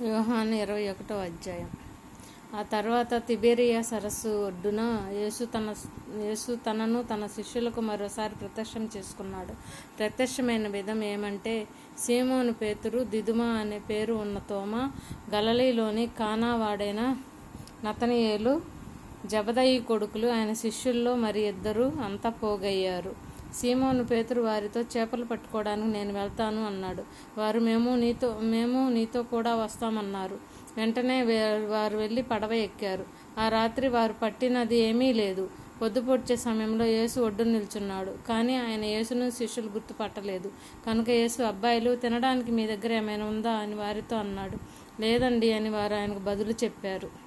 వ్యూహాన్ని ఇరవై ఒకటో అధ్యాయం. ఆ తర్వాత తిబేరియా సరస్సు ఒడ్డున యేసు తన యేసు తనను తన శిష్యులకు మరోసారి ప్రత్యక్షం చేసుకున్నాడు. ప్రత్యక్షమైన విధం ఏమంటే సీమోను పేతురు దిదుమ అనే పేరు ఉన్న తోమ గలలీలోని కానావాడైన నతనియేలు జబదయి కొడుకులు ఆయన శిష్యుల్లో మరి ఇద్దరు అంతా పోగయ్యారు. సీమోను పేతురు వారితో చేపలు పట్టుకోవడానికి నేను వెళ్తాను అన్నాడు. వారు మేము నీతో మేము నీతో కూడా వస్తామన్నారు. వెంటనే వారు వెళ్ళి పడవ ఎక్కారు. ఆ రాత్రి వారు పట్టినది ఏమీ లేదు. పొద్దుపొడిచే సమయంలో యేసు ఒడ్డు నిల్చున్నాడు. కానీ ఆయన యేసును శిష్యులు గుర్తుపట్టలేదు. కనుక యేసు అబ్బాయిలు తినడానికి మీ దగ్గర ఏమైనా ఉందా? అని వారితో అన్నాడు. లేదండి అని వారు ఆయనకు బదులు చెప్పారు.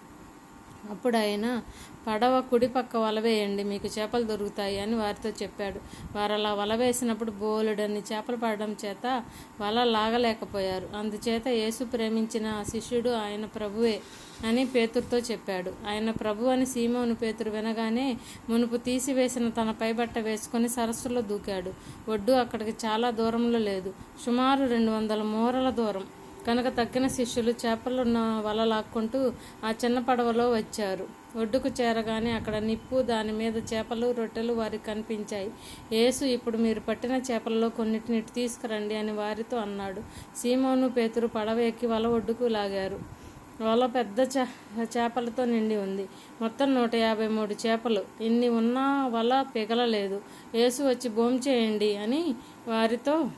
అప్పుడు ఆయన పడవ కుడి పక్క వల వేయండి మీకు చేపలు దొరుకుతాయి అని వారితో చెప్పాడు. వారు అలా వల వేసినప్పుడు బోలెడన్ని చేపలు పడడం చేత వల లాగలేకపోయారు. అందుచేత యేసు ప్రేమించిన ఆ శిష్యుడు ఆయన ప్రభువే అని పేతురుతో చెప్పాడు. ఆయన ప్రభు అని సీమోను పేతురు వినగానే మునుపు తీసివేసిన తన పైబట్ట వేసుకొని సరస్సులో దూకాడు. ఒడ్డు అక్కడికి చాలా దూరంలో లేదు. సుమారు రెండు వందల మూరల దూరం. కనుక తక్కిన శిష్యులు చేపలున్న వల లాక్కుంటూ ఆ చిన్న పడవలో వచ్చారు. ఒడ్డుకు చేరగానే అక్కడ నిప్పు దాని మీద చేపలు రొట్టెలు వారికి కనిపించాయి. యేసు ఇప్పుడు మీరు పట్టిన చేపలలో కొన్నిటిని తీసుకురండి అని వారితో అన్నాడు. సీమోను పేతురు పడవ ఎక్కి వల ఒడ్డుకు లాగారు. వల పెద్ద చే చేపలతో నిండి ఉంది. మొత్తం నూట యాభై మూడు చేపలు. ఇన్ని ఉన్నా వల పిగలలేదు. యేసు వచ్చి భోంచేయండి అని వారితో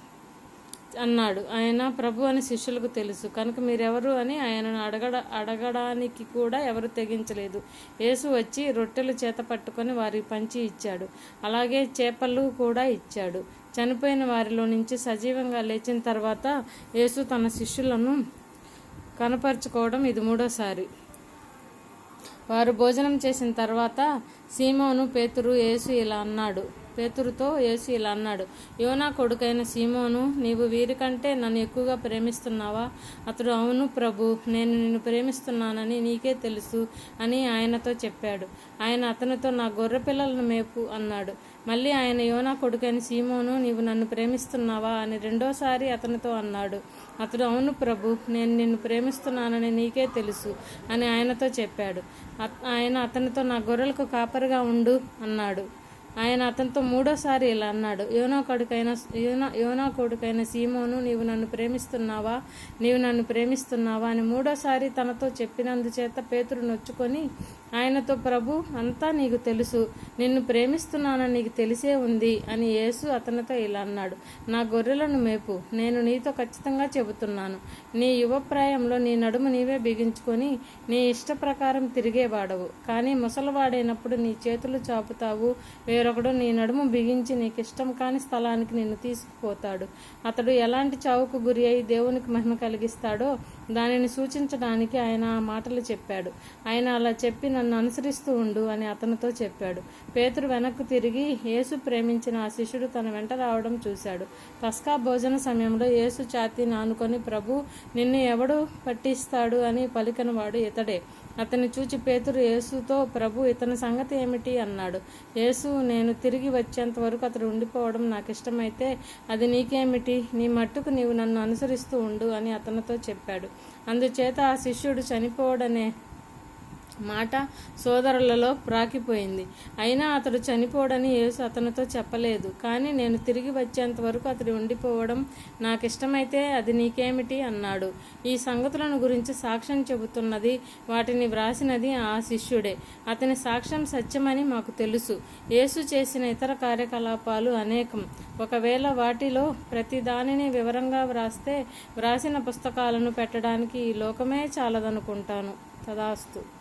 అన్నాడు. ఆయన ప్రభు అని శిష్యులకు తెలుసు. కనుక మీరెవరు అని ఆయనను అడగడ అడగడానికి కూడా ఎవరు తెగించలేదు. యేసు వచ్చి రొట్టెలు చేత పట్టుకొని వారికి పంచి ఇచ్చాడు. అలాగే చేపలు కూడా ఇచ్చాడు. చనిపోయిన వారిలో నుంచి సజీవంగా లేచిన తర్వాత యేసు తన శిష్యులను కనపరుచుకోవడం ఇది మూడోసారి. వారు భోజనం చేసిన తర్వాత సీమోను పేతురు యేసు ఇలా అన్నాడు. పేతురుతో యేసు ఇలా అన్నాడు యోనా కొడుకైన సీమోను నీవు వీరికంటే నన్ను ఎక్కువగా ప్రేమిస్తున్నావా? అతడు అవును ప్రభు నేను నిన్ను ప్రేమిస్తున్నానని నీకే తెలుసు అని ఆయనతో చెప్పాడు. ఆయన అతనితో నా గొర్రె పిల్లలను మేపు అన్నాడు. మళ్ళీ ఆయన యోనా కొడుకైన సీమోను నీవు నన్ను ప్రేమిస్తున్నావా? అని రెండోసారి అతనితో అన్నాడు. అతడు అవును ప్రభు నేను నిన్ను ప్రేమిస్తున్నానని నీకే తెలుసు అని ఆయనతో చెప్పాడు. అత- ఆయన అతనితో నా గొర్రెలకు కాపరిగా ఉండు అన్నాడు. ఆయన అతనితో మూడోసారి ఇలా అన్నాడు యోనా కొడుకైన యోనా యోనా కొడుకైన సీమోను నీవు నన్ను ప్రేమిస్తున్నావా? నీవు నన్ను ప్రేమిస్తున్నావా? అని మూడోసారి తనతో చెప్పినందుచేత పేతురు నొచ్చుకొని ఆయనతో ప్రభు అంతా నీకు తెలుసు. నిన్ను ప్రేమిస్తున్నానని నీకు తెలిసే ఉంది అని యేసు అతనితో ఇలా అన్నాడు నా గొర్రెలను మేపు. నేను నీతో ఖచ్చితంగా చెబుతున్నాను. నీ యువప్రాయంలో నీ నడుము నీవే బిగించుకొని నీ ఇష్ట ప్రకారం తిరిగేవాడవు కానీ ముసలివాడైనప్పుడు నీ చేతులు చాపుతావు వేరొకడు నీ నడుము బిగించి నీకు ఇష్టం కాని స్థలానికి నిన్ను తీసుకుపోతాడు. అతడు ఎలాంటి చావుకు గురి అయి దేవునికి మహిమ కలిగిస్తాడో దానిని సూచించడానికి ఆయన ఆ మాటలు చెప్పాడు. ఆయన అలా చెప్పి నన్ను అనుసరిస్తూ ఉండు అని అతనితో చెప్పాడు. పేతురు వెనక్కు తిరిగి యేసు ప్రేమించిన ఆ శిష్యుడు తన వెంట రావడం చూశాడు. పస్కా భోజన సమయంలో యేసు ఛాతీ నానుకొని ప్రభు నిన్ను ఎవడు పట్టిస్తాడు? అని పలికిన వాడు ఇతడే. అతన్ని చూచి పేతురు యేసుతో ప్రభు ఇతని సంగతి ఏమిటి అన్నాడు. యేసు నేను తిరిగి వచ్చేంత వరకు అతడు ఉండిపోవడం నాకు ఇష్టమైతే అది నీకేమిటి? నీ మట్టుకు నీవు నన్ను అనుసరిస్తూ ఉండు అని అతనితో చెప్పాడు. అందుచేత ఆ శిష్యుడు చనిపోవడనే మాట సోదరులలో ప్రాకిపోయింది. అయినా అతడు చనిపోడని యేసు అతనితో చెప్పలేదు. కానీ నేను తిరిగి వచ్చేంత వరకు అతడు ఉండిపోవడం నాకు ఇష్టమైతే అది నీకేమిటి అన్నాడు. ఈ సంగతులను గురించి సాక్ష్యం చెబుతున్నది వాటిని వ్రాసినది ఆ శిష్యుడే. అతని సాక్ష్యం సత్యమని మాకు తెలుసు. యేసు చేసిన ఇతర కార్యకలాపాలు అనేకం. ఒకవేళ వాటిలో ప్రతి దానిని వివరంగా వ్రాస్తే వ్రాసిన పుస్తకాలను పెట్టడానికి ఈ లోకమే చాలదనుకుంటాను. తదాస్తు.